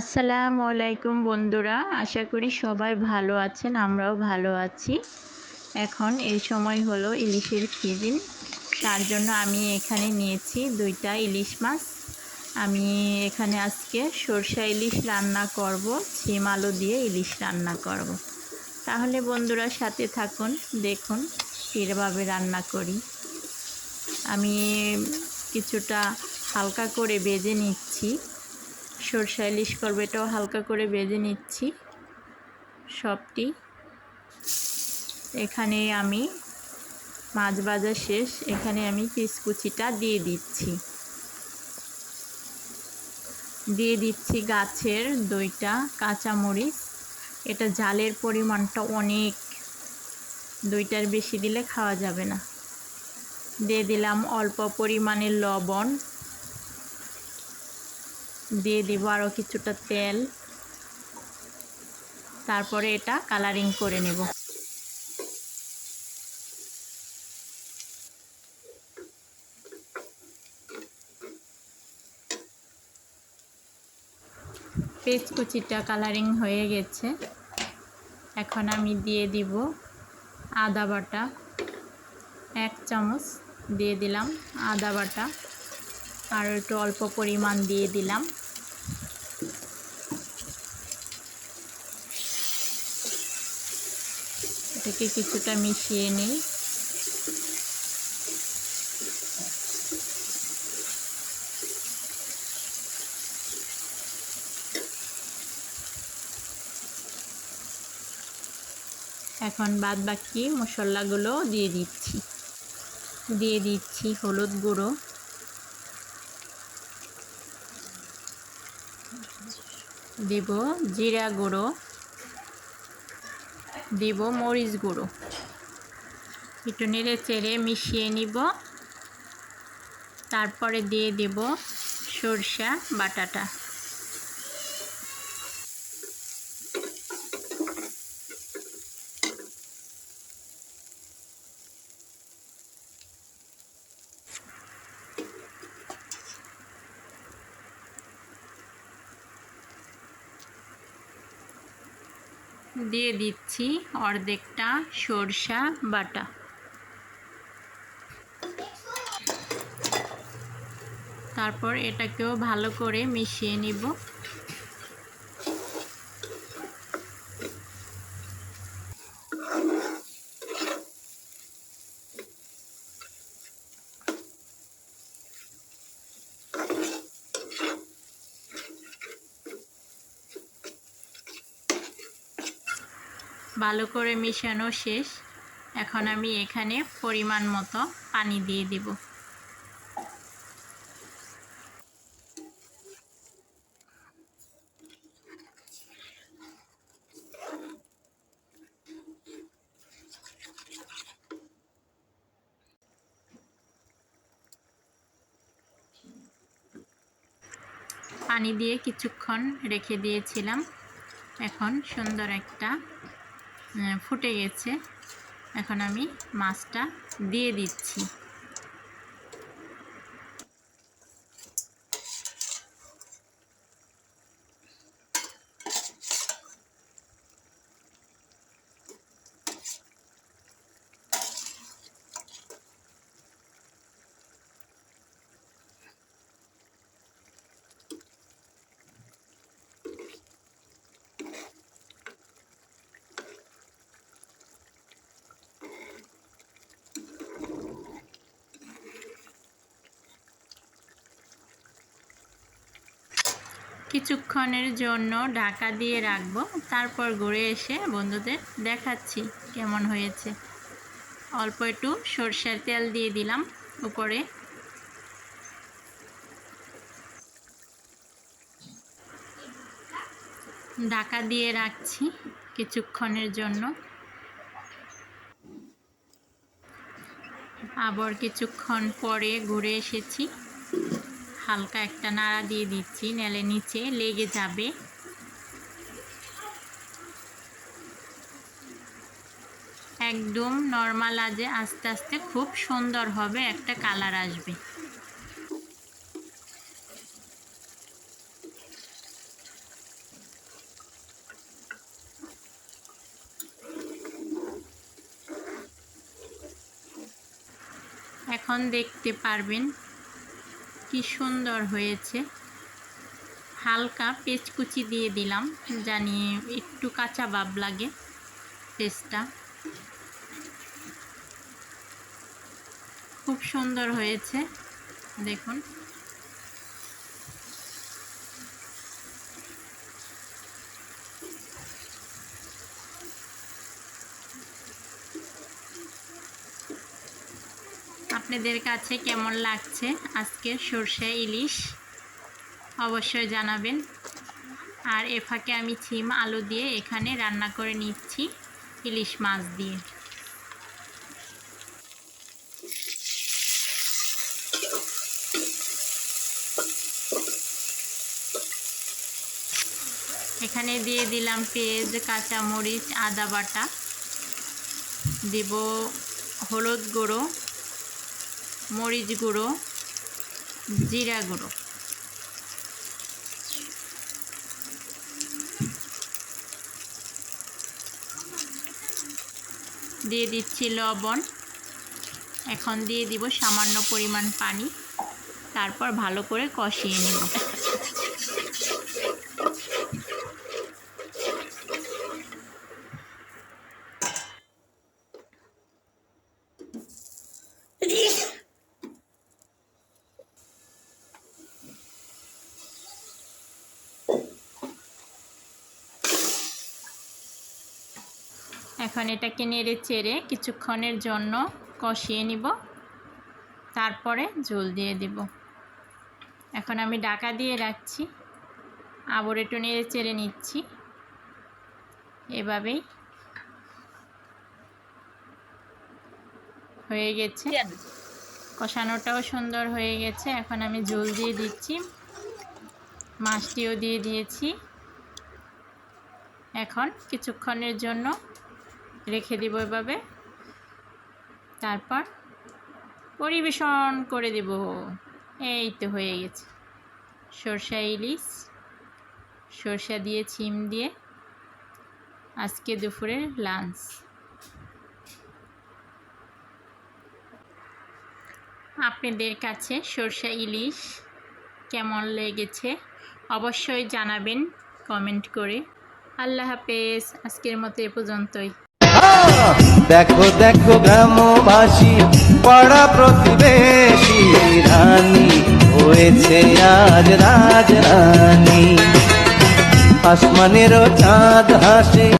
আসসালামু আলাইকুম বন্ধুরা, আশা করি সবাই ভালো আছেন, আমরাও ভালো আছি। এখন এই সময় হলো ইলিশের সিজন। তার জন্য আমি এখানে নিয়েছি দুইটা ইলিশ মাছ। আমি এখানে আজকে সরষা ইলিশ রান্না করব ছিম আলু দিয়ে ইলিশ রান্না করব। তাহলে বন্ধুরা সাথে থাকুন, দেখুন কীভাবে রান্না করি। আমি কিছুটা হালকা করে বেজে নিচ্ছি। সরষা ইলিশ করবেটাও হালকা করে বেজে নিচ্ছি, সবটি। এখানে আমি মাছ ভাজা শেষ, এখানে আমি পিসকুচিটা দিয়ে দিচ্ছি। দিয়ে দিচ্ছি গাছের দুইটা কাঁচামরিচ। এটা জালের পরিমাণটা অনেক, দুইটার বেশি দিলে খাওয়া যাবে না। দিয়ে দিলাম অল্প পরিমাণের লবণ। দিয়ে দিব আরও কিছুটা তেল। তারপরে এটা কালারিং করে নেব। পেঁচ কুচিটা কালারিং হয়ে গেছে। এখন আমি দিয়ে দিব আদা বাটা। এক চামচ দিয়ে দিলাম আদা বাটা। আর একটু অল্প পরিমাণ দিয়ে দিলাম। এটাকে কিছুটা মিশিয়ে নিই। এখন বাদ বাকি মশলাগুলো দিয়ে দিচ্ছি। দিয়ে দিচ্ছি হলুদ গুঁড়ো। দেব জিরা গুঁড়ো। দিব মরিচ গুঁড়ো। একটু নেড়ে চেড়ে মিশিয়ে নিব। তারপরে দিয়ে দেব সরষা বাটাটা। দিয়ে দিচ্ছি অর্ধেকটা সরষা বাটা। তারপর এটাকেও ভালো করে মিশিয়ে নিব। ভালো করে মিশানো শেষ। এখন আমি এখানে পরিমাণ মতো পানি দিয়ে দিব। পানি দিয়ে কিছুক্ষণ রেখে দিয়েছিলাম। এখন সুন্দর একটা ফুটে গেছে। এখন আমি মাছটা দিয়ে দিচ্ছি। কিছুক্ষণের জন্য ঢাকা দিয়ে রাখব। তারপর ঘুরে এসে বন্ধুদের দেখাচ্ছি কেমন হয়েছে। অল্প একটু সর্ষের তেল দিয়ে দিলাম উপরে। ঢাকা দিয়ে রাখছি কিছুক্ষণের জন্য। আবার কিছুক্ষণ পরে ঘুরে এসেছি। হালকা একটা নাড়া দিয়ে দিচ্ছি নেলে নিচে লেগে যাবে। একদম নর্মাল আজে, আস্তে আস্তে খুব সুন্দর হবে, একটা কালার আসবে। এখন দেখতে পারবেন কি সুন্দর হয়েছে। হালকা পেঁচকুচি দিয়ে দিলাম, জানি একটু কাঁচা ভাব লাগে পেস্টটা খুব সুন্দর হয়েছে, দেখুন। আপনাদের কাছে কেমন লাগছে আজকের সর্ষে ইলিশ? অবশ্যই জানাবেন। আর এ ফাঁকে আমি ছিম আলু দিয়ে এখানে রান্না করে নিচ্ছি ইলিশ মাছ দিয়ে। এখানে দিয়ে দিলাম পেঁয়াজ, কাঁচামরিচ, আদা বাটা। দেব হলুদ গুঁড়ো। মরিচ গুঁড়ো, জিরা গুঁড়ো। দিয়ে দিচ্ছি লবণ। এখন দিয়ে দিব সামান্য পরিমাণ পানি। তারপর ভালো করে কষিয়ে নেব। এখন এটাকে নেড়ে চেড়ে কিছুক্ষণের জন্য কষিয়ে নিব। তারপরে জল দিয়ে দিব। এখন আমি ডাকা দিয়ে রাখছি। আবার একটু নেড়ে চেড়ে নিচ্ছি। এভাবেই হয়ে গেছে। কষানোটাও সুন্দর হয়ে গেছে। এখন আমি জল দিয়ে দিচ্ছি। মাছটিও দিয়ে দিয়েছি। এখন কিছুক্ষণের জন্য রেখে দিব এভাবে। তারপর পরিবেশন করে দেব। এই তো হয়ে গেছে। সরষা ইলিশ, সরষা দিয়ে ছিম দিয়ে আজকে দুপুরের লাঞ্চ। আপনাদের কাছে সরষা ইলিশ কেমন লেগেছে অবশ্যই জানাবেন কমেন্ট করে। আল্লাহ হাফেজ, আজকের মতো এ পর্যন্তই। দেখো দেখো গ্রামবাসী পাড়া প্রতিবেশী রানী হয়েছে আজ রাজ রানী আসমানেরও চাঁদ হাসে।